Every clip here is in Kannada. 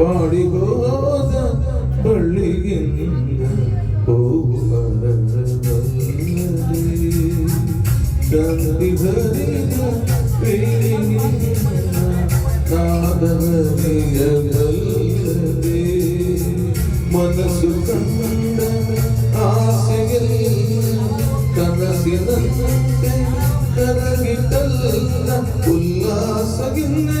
Body goes on. മനസ്സു കണ്ട ആശയിൽ കനസിന ഉല്ലാസകിന്നെ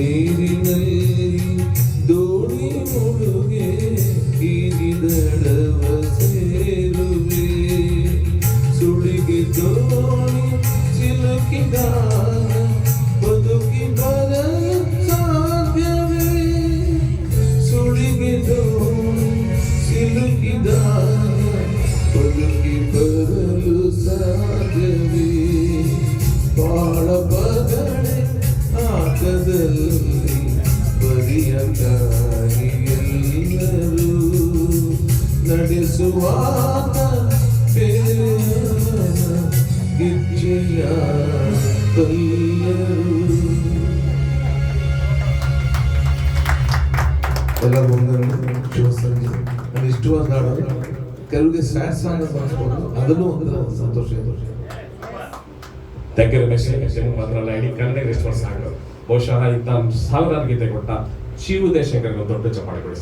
പേരിൽ ಕಲ್ಲರು ಎಲ್ಲ ಬಂದರು ಶುಭ ಸಂಜೆ ನಾನು ಇಷ್ಟವಾದ ಹಾಡು ಕೆಲವರಿಗೆ ಸ್ಯಾಡ್ ಸಾಂಗ್ ಅಂತ ಅನ್ಸ್ಬೋದು. ಅದನ್ನು ಒಂದು ಸಂತೋಷ ಸಂತೋಷ ಥ್ಯಾಂಕ್ ಯು ರಮೇಶ್. ಅದರಲ್ಲ ಇಡೀ ಕನ್ನಡ ರೆಸ್ಪಾನ್ಸ್ ಸಾಂಗ್ ಬಹುಶಃ ಇಂಥ ಸಾವಿರಾರು ಗೀತೆ ಕೊಟ್ಟ ಶಿವ ದೇಶಕರಿಗೆ ದೊಡ್ಡ ಚಪ್ಪಾಳೆ ಕೊಡಿ.